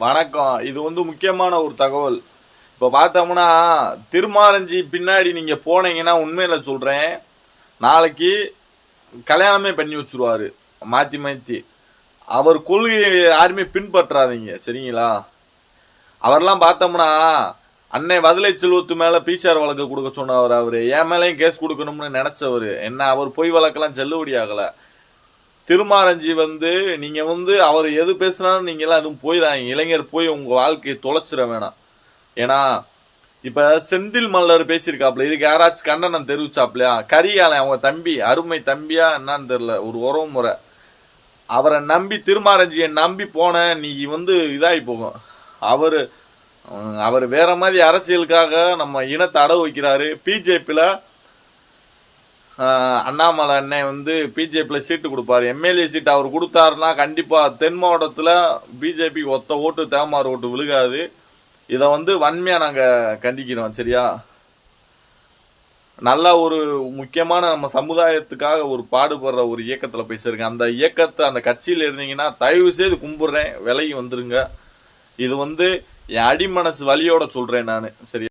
வணக்கம். இது வந்து முக்கியமான ஒரு தகவல். இப்போ பார்த்தோம்னா திருமாரஞ்சி பின்னாடி நீங்கள் போனீங்கன்னா உண்மையில் சொல்கிறேன் நாளைக்கு கல்யாணமே பண்ணி வச்சுருவார். மாற்றி மாற்றி அவர் கொள்கையை யாருமே பின்பற்றாதீங்க. சரிங்களா? அவர்லாம் பார்த்தோம்னா அன்னை வதலை செல்வத்து மேலே பிசிஆர் வழக்கு கொடுக்க சொன்னவர் அவர். என் மேலேயும் கேஸ் கொடுக்கணும்னு நினச்சவர். என்ன அவர் பொய் வழக்கெல்லாம் செல்லுபடி ஆகலை. திருமாரஞ்சி வந்து நீங்க வந்து அவர் எது பேசுனாலும் நீங்க எல்லாம் எதுவும் போயிடாங்க இளைஞர் போய் உங்க வாழ்க்கையை தொலைச்சிட வேணாம். ஏன்னா இப்ப செந்தில் மல்லர் பேசியிருக்காப்ல இதுக்கு யாராச்சும் கண்டனம் தெரிவிச்சாப்லையா கரிகாலன் அவங்க தம்பி அருமை தம்பியா என்னன்னு தெரியல ஒரு உறவு முறை. அவரை நம்பி திருமாரஞ்சியை நம்பி போன நீ வந்து இதாகி போகும். அவரு அவர் வேற மாதிரி அரசியலுக்காக நம்ம இனத்தை அடவு வைக்கிறாரு. பிஜேபியில் அண்ணாமலை அண்ணன் வந்து பிஜேபியில் சீட்டு கொடுப்பாரு. எம்எல்ஏ சீட் அவர் கொடுத்தாருன்னா கண்டிப்பாக தென் மாவட்டத்தில் பிஜேபி ஒத்த ஓட்டு தேமாறு ஓட்டு விழுகாது. இதை வந்து வன்மையாக நாங்கள் கண்டிக்கிறோம் சரியா? நல்ல ஒரு முக்கியமான நம்ம சமுதாயத்துக்காக ஒரு பாடுபடுற ஒரு இயக்கத்தில் பேசியிருக்கேன். அந்த இயக்கத்தை அந்த கட்சியில் இருந்தீங்கன்னா தயவு செய்து கும்பிட்றேன். விலகி வந்துருங்க. இது வந்து என் அடிமனசு வழியோட சொல்கிறேன் நான் சரியா?